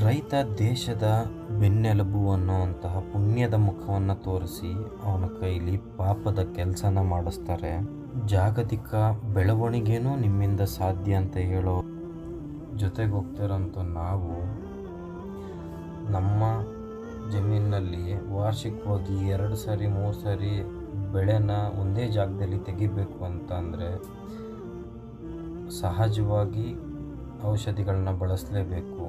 ರೈತ ದೇಶದ ಬೆನ್ನೆಲುಬು ಅನ್ನುವಂತಹ ಪುಣ್ಯದ ಮುಖವನ್ನು ತೋರಿಸಿ ಅವನ ಕೈಲಿ ಪಾಪದ ಕೆಲಸನ ಮಾಡಿಸ್ತಾರೆ. ಜಾಗತಿಕ ಬೆಳವಣಿಗೆನೂ ನಿಮ್ಮಿಂದ ಸಾಧ್ಯ ಅಂತ ಹೇಳೋ ಜೊತೆಗೆ ಹೋಗ್ತಿರೋಂಥ ನಾವು ನಮ್ಮ ಜಮೀನಿನಲ್ಲಿ ವಾರ್ಷಿಕವಾಗಿ ಎರಡು ಸರಿ, ಮೂರು ಸಾರಿ ಬೆಳೆನ ಒಂದೇ ಜಾಗದಲ್ಲಿ ತೆಗಿಬೇಕು ಅಂತ ಅಂದರೆ ಸಹಜವಾಗಿ ಔಷಧಿಗಳನ್ನ ಬಳಸಲೇಬೇಕು.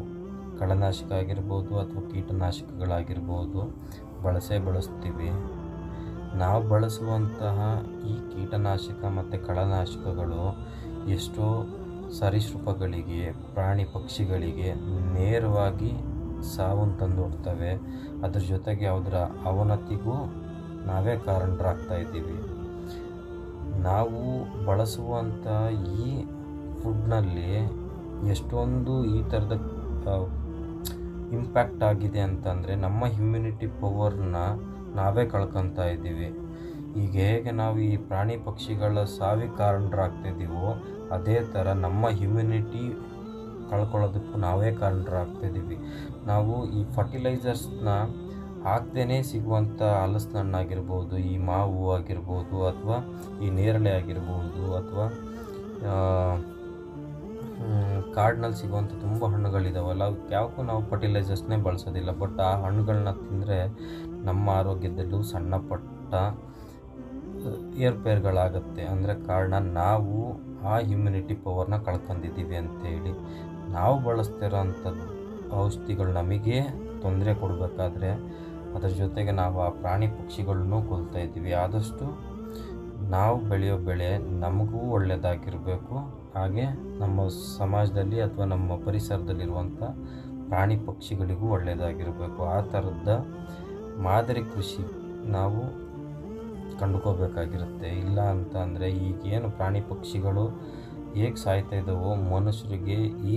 ಕಳೆನಾಶಕ ಆಗಿರ್ಬೋದು ಅಥವಾ ಕೀಟನಾಶಕಗಳಾಗಿರ್ಬೋದು ಬಳಸೇ ಬಳಸ್ತೀವಿ. ನಾವು ಬಳಸುವಂತಹ ಈ ಕೀಟನಾಶಕ ಮತ್ತು ಕಳನಾಶಕಗಳು ಎಷ್ಟೋ ಸರೀಸೃಪಗಳಿಗೆ, ಪ್ರಾಣಿ ಪಕ್ಷಿಗಳಿಗೆ ನೇರವಾಗಿ ಸಾವನ್ನು ತಂದೊಡ್ತವೆ. ಅದ್ರ ಜೊತೆಗೆ ಅದರ ಅವನತಿಗೂ ನಾವೇ ಕಾರಣರಾಗ್ತಾ ಇದ್ದೀವಿ. ನಾವು ಬಳಸುವಂಥ ಈ ಫುಡ್ನಲ್ಲಿ ಎಷ್ಟೊಂದು ಈ ಥರದ ಇಂಪ್ಯಾಕ್ಟ್ ಆಗಿದೆ ಅಂತಂದರೆ ನಮ್ಮ ಇಮ್ಯುನಿಟಿ ಪವರ್ನ ನಾವೇ ಕಳ್ಕೊತಾ ಇದ್ದೀವಿ. ಈಗ ಹೇಗೆ ನಾವು ಈ ಪ್ರಾಣಿ ಪಕ್ಷಿಗಳ ಸಾವಿಗೆ ಕಾರಣರಾಗ್ತಿದ್ದೀವೋ ಅದೇ ಥರ ನಮ್ಮ ಇಮ್ಯುನಿಟಿ ಕಳ್ಕೊಳ್ಳೋದಕ್ಕೂ ನಾವೇ ಕಾರಣರಾಗ್ತಿದ್ದೀವಿ. ನಾವು ಈ ಫರ್ಟಿಲೈಸರ್ಸ್ನ ಹಾಕ್ದೇ ಸಿಗುವಂಥ ಹಲಸಿನಣ್ಣಾಗಿರ್ಬೋದು ಈ ಮಾವು ಆಗಿರ್ಬೋದು ಅಥವಾ ಈ ನೇರಳೆ ಆಗಿರ್ಬೋದು ಅಥವಾ ಕಾಡಿನಲ್ಲಿ ಸಿಗುವಂಥ ತುಂಬ ಹಣ್ಣುಗಳಿದಾವಲ್ಲ ಯಾವಕ್ಕೂ ನಾವು ಫರ್ಟಿಲೈಸರ್ಸ್ನೇ ಬಳಸೋದಿಲ್ಲ. ಬಟ್ ಆ ಹಣ್ಣುಗಳನ್ನ ತಿಂದರೆ ನಮ್ಮ ಆರೋಗ್ಯದಲ್ಲೂ ಸಣ್ಣ ಪಟ್ಟ ಏರ್ಪೇರ್ಗಳಾಗತ್ತೆ. ಅಂದರೆ ಕಾರಣ ನಾವು ಆ ಇಮ್ಯುನಿಟಿ ಪವರ್ನ ಕಳ್ಕೊಂಡಿದ್ದೀವಿ ಅಂತೇಳಿ ನಾವು ಬಳಸ್ತಿರೋಂಥ ಔಷಧಿಗಳು ನಮಗೆ ತೊಂದರೆ ಕೊಡಬೇಕಾದ್ರೆ ಅದರ ಜೊತೆಗೆ ನಾವು ಆ ಪ್ರಾಣಿ ಪಕ್ಷಿಗಳನ್ನೂ ಕೊಲ್ತಾ ಇದ್ದೀವಿ. ಆದಷ್ಟು ನಾವು ಬೆಳೆಯೋ ಬೆಳೆ ನಮಗೂ ಒಳ್ಳೆಯದಾಗಿರಬೇಕು ಹಾಗೆ ನಮ್ಮ ಸಮಾಜದಲ್ಲಿ ಅಥವಾ ನಮ್ಮ ಪರಿಸರದಲ್ಲಿರುವಂಥ ಪ್ರಾಣಿ ಪಕ್ಷಿಗಳಿಗೂ ಒಳ್ಳೆಯದಾಗಿರಬೇಕು ಆ ಥರದ ಮಾದರಿ ಕೃಷಿ ನಾವು ಕಂಡುಕೋಬೇಕಾಗಿರುತ್ತೆ ಇಲ್ಲ ಅಂತ ಅಂದರೆ ಈಗೇನು ಪ್ರಾಣಿ ಪಕ್ಷಿಗಳು ಹೇಗೆ ಸಾಯ್ತಾ ಇದ್ದಾವೋ ಮನುಷ್ಯರಿಗೆ ಈ